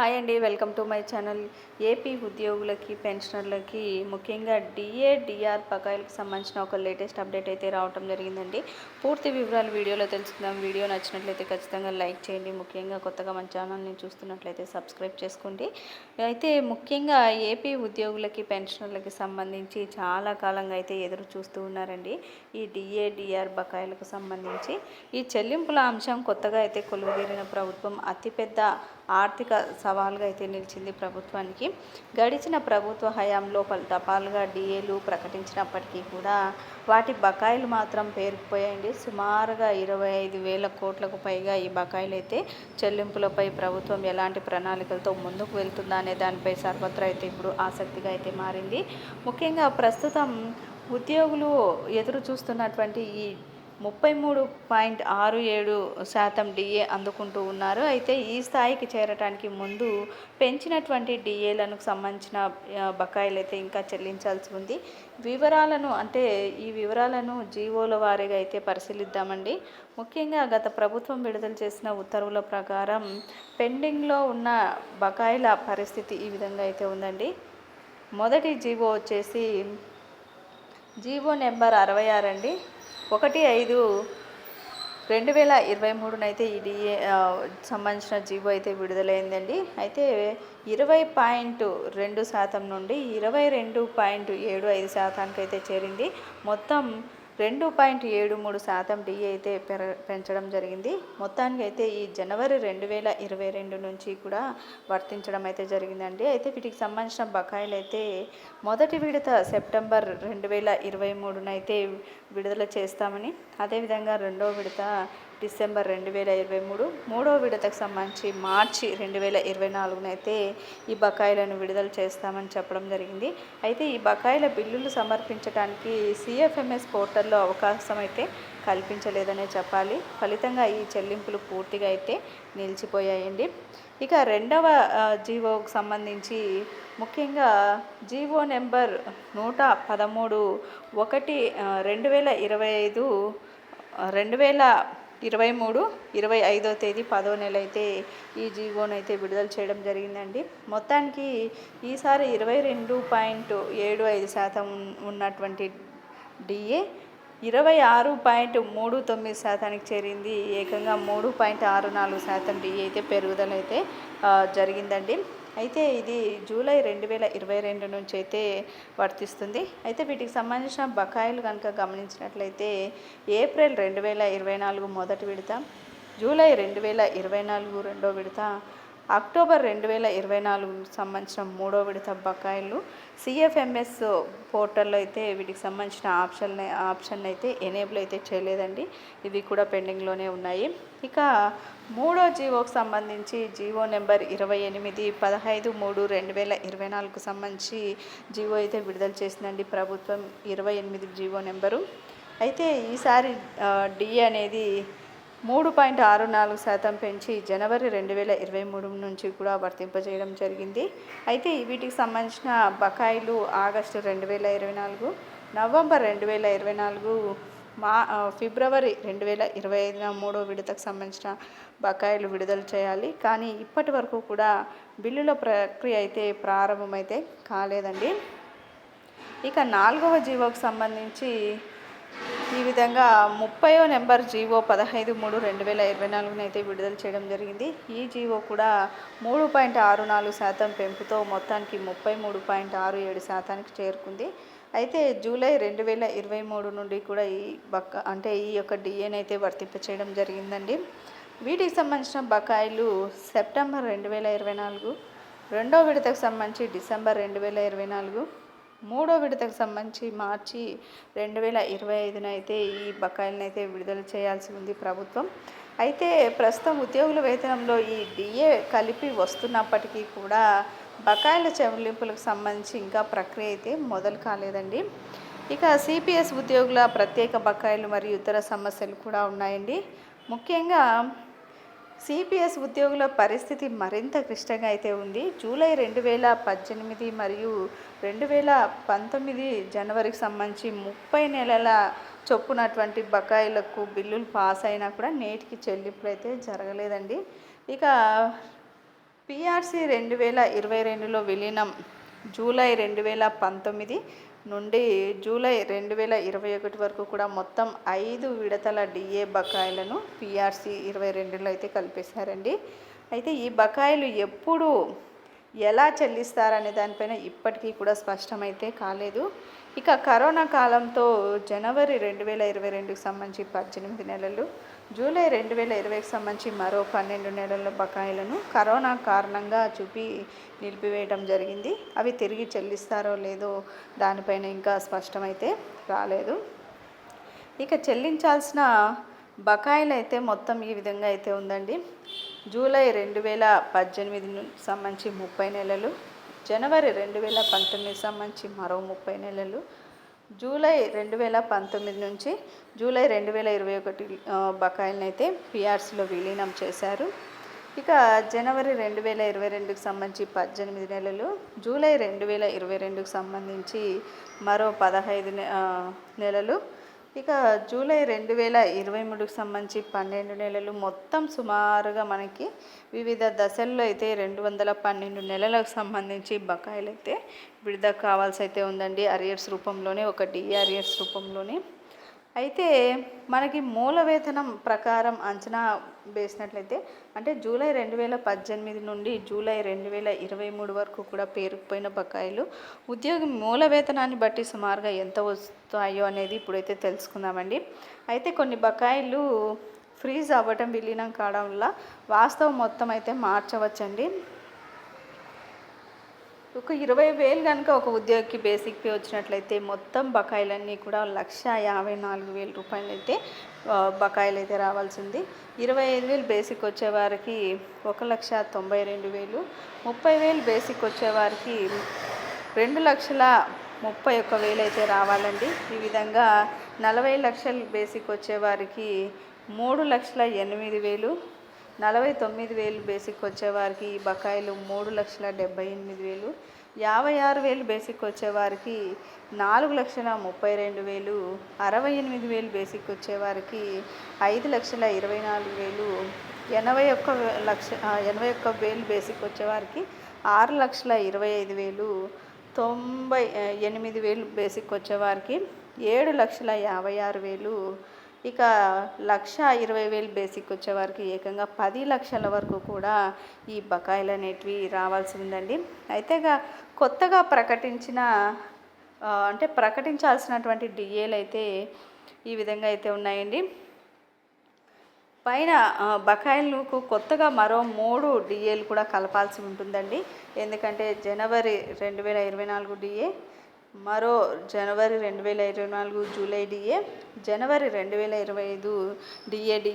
Hi అండి welcome to my channel. AP ఉద్యోగులకి పెన్షనర్లకి ముఖ్యంగా డిఏ డిఆర్ బకాయిలకు సంబంధించిన ఒక లేటెస్ట్ అప్డేట్ అయితే రావటం జరిగిందండి. పూర్తి వివరాలు వీడియోలో తెలుసుకుందాం. వీడియో నచ్చినట్లయితే ఖచ్చితంగా లైక్ చేయండి. ముఖ్యంగా కొత్తగా మన ఛానల్ని చూస్తున్నట్లయితే సబ్స్క్రైబ్ చేసుకోండి. అయితే ముఖ్యంగా ఏపీ ఉద్యోగులకి పెన్షనర్లకి సంబంధించి చాలా కాలంగా అయితే ఎదురు చూస్తూ ఉన్నారండి. ఈ డిఏ డిఆర్ బకాయిలకు సంబంధించి ఈ చెల్లింపుల అంశం కొత్తగా అయితే కొలువుదీరిన ప్రభుత్వం అతిపెద్ద ఆర్థిక సవాల్గా అయితే నిలిచింది ప్రభుత్వానికి. గడిచిన ప్రభుత్వ హయాంలో పలు దఫాలుగా డిఏలు ప్రకటించినప్పటికీ కూడా వాటి బకాయిలు మాత్రం పేరుకుపోయాయండి. సుమారుగా ఇరవై ఐదు వేల కోట్లకు పైగా ఈ బకాయిలు అయితే చెల్లింపులపై ప్రభుత్వం ఎలాంటి ప్రణాళికలతో ముందుకు వెళ్తుందా అనే దానిపై సర్వత్రా అయితే ఇప్పుడు ఆసక్తిగా అయితే మారింది. ముఖ్యంగా ప్రస్తుతం ఉద్యోగులు ఎదురు చూస్తున్నటువంటి ఈ ముప్పై మూడు పాయింట్ ఆరు ఏడు శాతం డిఏ అందుకుంటూ ఉన్నారు. అయితే ఈ స్థాయికి చేరటానికి ముందు పెంచినటువంటి డిఏలకు సంబంధించిన బకాయిలు అయితే ఇంకా చెల్లించాల్సి ఉంది. వివరాలను అంటే ఈ వివరాలను జీవోల వారీగా అయితే పరిశీలిద్దామండి. ముఖ్యంగా గత ప్రభుత్వం విడుదల చేసిన ఉత్తర్వుల ప్రకారం పెండింగ్లో ఉన్న బకాయిల పరిస్థితి ఈ విధంగా అయితే ఉందండి. మొదటి జీవో వచ్చేసి జీవో నెంబర్ అరవై ఆరు అండి. ఒకటి ఐదు రెండు వేల ఇరవై మూడునైతే ఈ డిఏ సంబంధించిన జీవో అయితే విడుదలైందండి. అయితే ఇరవై పాయింట్ రెండు శాతం నుండి ఇరవై రెండు పాయింట్ ఏడు ఐదు శాతానికి అయితే చేరింది. మొత్తం రెండు పాయింట్ ఏడు మూడు శాతం డిఏ అయితే పెర పెంచడం జరిగింది. మొత్తానికి అయితే ఈ జనవరి రెండు వేల ఇరవై రెండు నుంచి కూడా వర్తించడం అయితే జరిగిందండి. అయితే వీటికి సంబంధించిన బకాయిలు అయితే మొదటి విడత సెప్టెంబర్ రెండు వేల ఇరవై మూడునైతే విడుదల చేస్తామని అదేవిధంగా రెండో విడత డిసెంబర్ రెండు వేల ఇరవై మూడు మూడో విడతకు సంబంధించి మార్చి రెండు వేల ఇరవై నాలుగునైతే ఈ బకాయిలను విడుదల చేస్తామని చెప్పడం జరిగింది. అయితే ఈ బకాయిల బిల్లులు సమర్పించడానికి సిఎఫ్ఎంఎస్ పోర్టల్లో అవకాశం అయితే కల్పించలేదనే చెప్పాలి. ఫలితంగా ఈ చెల్లింపులు పూర్తిగా అయితే నిలిచిపోయాయండి. ఇక రెండవ జీవోకు సంబంధించి ముఖ్యంగా జీవో నెంబర్ నూట పదమూడు ఒకటి రెండు వేల ఇరవై ఐదు రెండు వేల ఇరవై మూడు ఇరవై ఐదో తేదీ పదో నెల అయితే ఈ జీవోను అయితే విడుదల చేయడం జరిగిందండి. మొత్తానికి ఈసారి ఇరవై రెండు పాయింట్ ఏడు ఐదు శాతం ఉన్నటువంటి డిఏ ఇరవై ఆరు పాయింట్ మూడు తొమ్మిది శాతానికి చేరింది. ఏకంగా మూడు పాయింట్ ఆరు నాలుగు శాతం డిఏ అయితే పెరుగుదల అయితే జరిగిందండి. అయితే ఇది జూలై రెండు వేల ఇరవై రెండు నుంచి అయితే వర్తిస్తుంది. అయితే వీటికి సంబంధించిన బకాయిలు కనుక గమనించినట్లయితే ఏప్రిల్ రెండు వేల ఇరవై నాలుగు మొదటి విడత జూలై రెండు వేల ఇరవై నాలుగు రెండో విడత అక్టోబర్ రెండు వేల ఇరవై నాలుగు సంబంధించిన మూడో విడత బకాయిలు సిఎఫ్ఎంఎస్ పోర్టల్లో అయితే వీటికి సంబంధించిన ఆప్షన్ ఆప్షన్ అయితే ఎనేబుల్ అయితే చేయలేదండి. ఇవి కూడా పెండింగ్లోనే ఉన్నాయి. ఇక మూడో జీవోకు సంబంధించి జీవో నెంబర్ ఇరవై ఎనిమిది పదహైదు మూడు రెండు వేల ఇరవై నాలుగుకు సంబంధించి జీవో అయితే విడుదల చేసిందండి ప్రభుత్వం ఇరవై ఎనిమిది జీవో నెంబరు. అయితే ఈసారి డి అనేది మూడు పాయింట్ ఆరు నాలుగు శాతం పెంచి జనవరి రెండు వేల ఇరవై మూడు నుంచి కూడా వర్తింపజేయడం జరిగింది. అయితే వీటికి సంబంధించిన బకాయిలు ఆగస్టు రెండు వేల ఇరవై నాలుగు నవంబర్ రెండు వేల ఇరవై నాలుగు మా ఫిబ్రవరి రెండు వేల ఇరవై ఐదున మూడో విడతకు సంబంధించిన బకాయిలు విడుదల చేయాలి. కానీ ఇప్పటి వరకు కూడా బిల్లుల ప్రక్రియ అయితే ప్రారంభమైతే కాలేదండి. ఇక నాలుగవ జీవోకు సంబంధించి ఈ విధంగా ముప్పయో నెంబర్ జీవో పదహైదు మూడు రెండు వేల ఇరవై నాలుగున అయితే విడుదల చేయడం జరిగింది. ఈ జీవో కూడా మూడు పాయింట్ ఆరు నాలుగు శాతం పెంపుతో మొత్తానికి ముప్పై మూడు పాయింట్ ఆరు ఏడు శాతానికి చేరుకుంది. అయితే జూలై రెండు వేల ఇరవై మూడు నుండి కూడా ఈ బక్క అంటే ఈ యొక్క డిఏని అయితే వర్తింప చేయడం జరిగిందండి. వీటికి సంబంధించిన బకాయిలు సెప్టెంబర్ రెండు వేల ఇరవై నాలుగు రెండో విడతకు సంబంధించి డిసెంబర్ రెండు వేల ఇరవై నాలుగు మూడో విడతకు సంబంధించి మార్చి రెండు వేల ఇరవై ఐదున అయితే ఈ బకాయిలను అయితే విడుదల చేయాల్సి ఉంది ప్రభుత్వం. అయితే ప్రస్తుతం ఉద్యోగుల వేతనంలో ఈ డిఏ కలిపి వస్తున్నప్పటికీ కూడా బకాయిల చెల్లింపులకు సంబంధించి ఇంకా ప్రక్రియ అయితే మొదలు కాలేదండి. ఇక సిపిఎస్ ఉద్యోగుల ప్రత్యేక బకాయిలు మరియు ఇతర సమస్యలు కూడా ఉన్నాయండి. ముఖ్యంగా సిపిఎస్ ఉద్యోగుల పరిస్థితి మరింత క్లిష్టంగా అయితే ఉంది. జూలై రెండు వేల పద్దెనిమిది మరియు రెండు వేల పంతొమ్మిది జనవరికి సంబంధించి ముప్పై నెలల చొప్పునటువంటి బకాయిలకు బిల్లులు పాస్ అయినా కూడా నేటికి చెల్లింపులు అయితే జరగలేదండి. ఇక పిఆర్సి రెండు వేల ఇరవై రెండులో విలీనం జూలై రెండు వేల పంతొమ్మిది నుండి జూలై రెండు వేల ఇరవై ఒకటి వరకు కూడా మొత్తం ఐదు విడతల డిఏ బకాయిలను పిఆర్సి ఇరవై రెండులో అయితే కల్పిస్తారండి అయితే ఈ బకాయిలు ఎప్పుడు ఎలా చెల్లిస్తారనే దానిపైన ఇప్పటికీ కూడా స్పష్టమైతే కాలేదు. ఇక కరోనా కాలంతో జనవరి రెండు వేల ఇరవై రెండుకి సంబంధించి పద్దెనిమిది నెలలు జూలై రెండు వేల ఇరవైకి సంబంధించి మరో పన్నెండు నెలల బకాయిలను కరోనా కారణంగా చూపి నిలిపివేయడం జరిగింది. అవి తిరిగి చెల్లిస్తారో లేదో దానిపైన ఇంకా స్పష్టమైతే రాలేదు. ఇక చెల్లించాల్సిన బకాయిలు అయితే మొత్తం ఈ విధంగా అయితే ఉందండి. జూలై రెండు వేల పద్దెనిమిది సంబంధించి ముప్పై నెలలు జనవరి రెండు వేల పంతొమ్మిది సంబంధించి మరో ముప్పై నెలలు జూలై రెండు వేల పంతొమ్మిది నుంచి జూలై రెండు వేల ఇరవై ఒకటి బకాయిలనైతే పిఆర్సీలో విలీనం చేశారు. ఇక జనవరి రెండు వేల ఇరవై రెండుకి సంబంధించి పద్దెనిమిది నెలలు జూలై రెండు వేల ఇరవై రెండుకి సంబంధించి మరో పదహైదు నె- నెలలు ఇక జూలై రెండు వేల ఇరవై మూడుకు సంబంధించి పన్నెండు నెలలు మొత్తం సుమారుగా మనకి వివిధ దశల్లో అయితే రెండు వందల పన్నెండు నెలలకు సంబంధించి బకాయిలు అయితే విడుదల కావాల్సి అయితే ఉందండి. అరియర్స్ రూపంలోనే ఒక డిఆర్ఎస్ రూపంలోనే. అయితే మనకి మూల వేతనం ప్రకారం అంచనా వేసినట్లయితే అంటే జూలై రెండు వేల పద్దెనిమిది నుండి జూలై రెండు వేల ఇరవై మూడు వరకు కూడా పేరుకుపోయిన బకాయిలు ఉద్యోగి మూల వేతనాన్ని బట్టి సుమారుగా ఎంత వస్తాయో అనేది ఇప్పుడైతే తెలుసుకుందామండి. అయితే కొన్ని బకాయిలు ఫ్రీజ్ అవ్వటం విలీనం కావడం వల్ల వాస్తవ మొత్తం అయితే మార్చవచ్చండి. ఒక ఇరవై వేలు కనుక ఒక ఉద్యోగికి బేసిక్ పే వచ్చినట్లయితే మొత్తం బకాయిలన్నీ కూడా లక్ష యాభై నాలుగు వేల రూపాయలు అయితే బకాయిలు అయితే రావాల్సింది. ఇరవై ఐదు వేలు బేసిక్ వచ్చేవారికి ఒక లక్ష తొంభై రెండు వేలు ముప్పై వేలు బేసిక్ వచ్చేవారికి రెండు లక్షల ముప్పై ఒక్క వేలు అయితే రావాలండి. ఈ విధంగా నలభై లక్షలు బేసిక్ వచ్చేవారికి మూడు లక్షల ఎనిమిది వేలు నలభై తొమ్మిది వేలు బేసిక్ వచ్చేవారికి ఈ బకాయిలు మూడు లక్షల డెబ్బై ఎనిమిది వేలు. యాభై ఆరు వేలు బేసిక్ వచ్చేవారికి నాలుగు లక్షల ముప్పై రెండు వేలు. అరవై ఎనిమిది వేలు బేసిక్ వచ్చేవారికి ఐదు లక్షల ఇరవై నాలుగు వేలు. ఎనభై ఒక్క లక్ష ఎనభై ఒక్క వేలు బేసిక్ వచ్చేవారికి ఆరు లక్షల ఇరవై ఐదు వేలు. తొంభై ఎనిమిది వేలు బేసిక్ వచ్చేవారికి ఏడు లక్షల యాభై ఆరు వేలు. ఇక లక్ష ఇరవై వేలు బేసిక్ వచ్చేవారికి ఏకంగా పది లక్షల వరకు కూడా ఈ బకాయిలు అనేటివి రావాల్సి ఉందండి. అయితే కొత్తగా ప్రకటించిన అంటే ప్రకటించాల్సినటువంటి డిఏలు అయితే ఈ విధంగా అయితే ఉన్నాయండి. పైన బకాయిలకు కొత్తగా మరో మూడు డిఏలు కూడా కలపాల్సి ఉంటుందండి. ఎందుకంటే జనవరి రెండు వేల ఇరవై నాలుగు డిఏ మరో జనవరి రెండు వేల ఇరవై నాలుగు జూలై డిఏ జనవరి రెండు వేల ఇరవై ఐదు డిఏ డి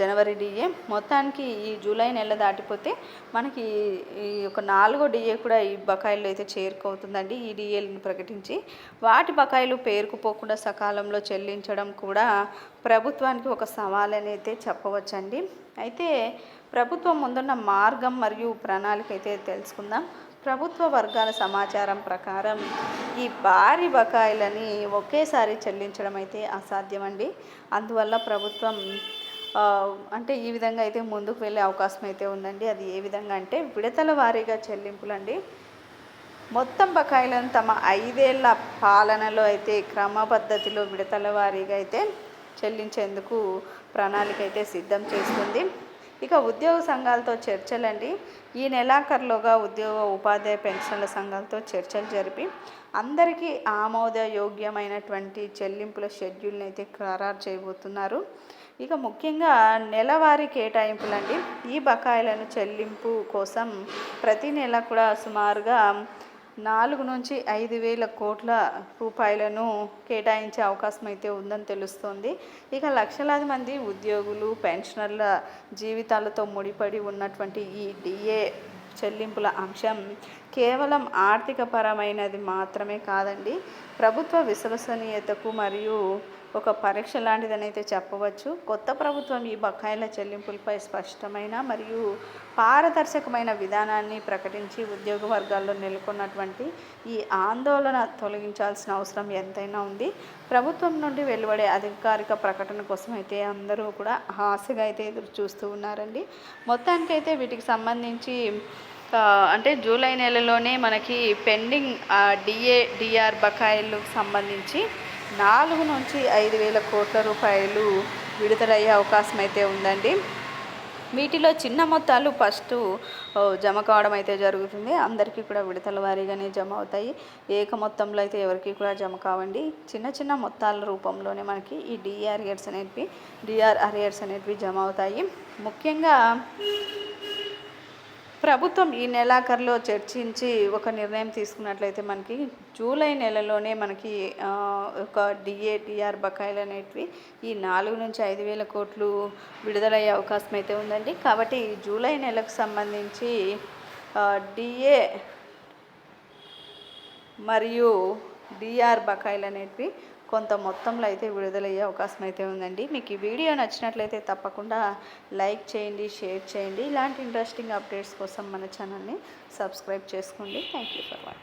జనవరి డిఏ. మొత్తానికి ఈ జూలై నెల దాటిపోతే మనకి ఈ ఒక నాలుగో డిఏ కూడా ఈ బకాయిల్లో అయితే చేరుకవుతుందండి. ఈ డిఏలను ప్రకటించి వాటి బకాయిలు పేరుకుపోకుండా సకాలంలో చెల్లించడం కూడా ప్రభుత్వానికి ఒక సవాల్ అయితే చెప్పవచ్చండి. అయితే ప్రభుత్వం ముందున్న మార్గం మరియు ప్రణాళిక అయితే తెలుసుకుందాం. ప్రభుత్వ వర్గాల సమాచారం ప్రకారం ఈ భారీ బకాయిలని ఒకేసారి చెల్లించడం అయితే అసాధ్యమండి. అందువల్ల ప్రభుత్వం అంటే ఈ విధంగా అయితే ముందుకు వెళ్ళే అవకాశం అయితే ఉందండి. అది ఏ విధంగా అంటే విడతల వారీగా చెల్లింపులండి. మొత్తం బకాయిలను తమ ఐదేళ్ళ పాలనలో అయితే క్రమ పద్ధతిలో విడతల వారీగా అయితే చెల్లించేందుకు ప్రణాళిక అయితే సిద్ధం చేస్తుంది. ఇక ఉద్యోగ సంఘాలతో చర్చలండి. ఈ నెలాఖరులోగా ఉద్యోగ ఉపాధ్యాయ పెన్షన్ల సంఘాలతో చర్చలు జరిపి అందరికీ ఆమోదయోగ్యమైనటువంటి చెల్లింపుల షెడ్యూల్ని అయితే ఖరారు చేయబోతున్నారు. ఇక ముఖ్యంగా నెలవారీ కేటాయింపులండి. ఈ బకాయిలను చెల్లింపు కోసం ప్రతి నెల కూడా సుమారుగా నాలుగు నుంచి ఐదు వేల కోట్ల రూపాయలను కేటాయించే అవకాశం అయితే ఉందని తెలుస్తోంది. ఇక లక్షలాది మంది ఉద్యోగులు పెన్షనర్ల జీవితాలతో ముడిపడి ఉన్నటువంటి ఈ డిఏ చెల్లింపుల అంశం కేవలం ఆర్థిక పరమైనది మాత్రమే కాదండి. ప్రభుత్వ విశ్వసనీయతకు మరియు ఒక పరీక్ష లాంటిదని అయితే చెప్పవచ్చు. కొత్త ప్రభుత్వం ఈ బకాయిల చెల్లింపులపై స్పష్టమైన మరియు పారదర్శకమైన విధానాన్ని ప్రకటించి ఉద్యోగ వర్గాల్లో నెలకొన్నటువంటి ఈ ఆందోళన తొలగించాల్సిన అవసరం ఎంతైనా ఉంది. ప్రభుత్వం నుండి వెలువడే అధికారిక ప్రకటన కోసం అయితే అందరూ కూడా ఆశగా అయితే ఎదురు చూస్తూ ఉన్నారండి. మొత్తానికైతే వీటికి సంబంధించి అంటే జూలై నెలలోనే మనకి పెండింగ్ డిఏ డిఆర్ బకాయిలకు సంబంధించి నాలుగు నుంచి ఐదు వేల కోట్ల రూపాయలు విడుదలయ్యే అవకాశం అయితే ఉందండి. వీటిలో చిన్న మొత్తాలు ఫస్ట్ జమ కావడం అయితే జరుగుతుంది. అందరికీ కూడా విడతల వారీగానే జమ అవుతాయి. ఏక మొత్తంలో అయితే ఎవరికి కూడా జమ కావండి. చిన్న చిన్న మొత్తాల రూపంలోనే మనకి ఈ డిఆర్ఎర్స్ అనేటివి డిఆర్ఆర్ఎర్స్ అనేటివి జమ అవుతాయి. ముఖ్యంగా ప్రభుత్వం ఈ నెలాఖరులో చర్చించి ఒక నిర్ణయం తీసుకున్నట్లయితే మనకి జూలై నెలలోనే మనకి ఒక డిఏ డిఆర్ బకాయిలు అనేటివి ఈ నాలుగు నుంచి ఐదు వేల కోట్లు విడుదలయ్యే అవకాశం అయితే ఉందండి. కాబట్టి జూలై నెలకు సంబంధించి డిఏ మరియు డిఆర్ బకాయిలు అనేటివి కొంత మొత్తంలో అయితే విడుదలయ్యే అవకాశం అయితే ఉందండి. మీకు ఈ వీడియో నచ్చినట్లయితే తప్పకుండా లైక్ చేయండి షేర్ చేయండి. ఇలాంటి ఇంట్రెస్టింగ్ అప్డేట్స్ కోసం మన ఛానల్ని సబ్స్క్రైబ్ చేసుకోండి. Thank you for watching.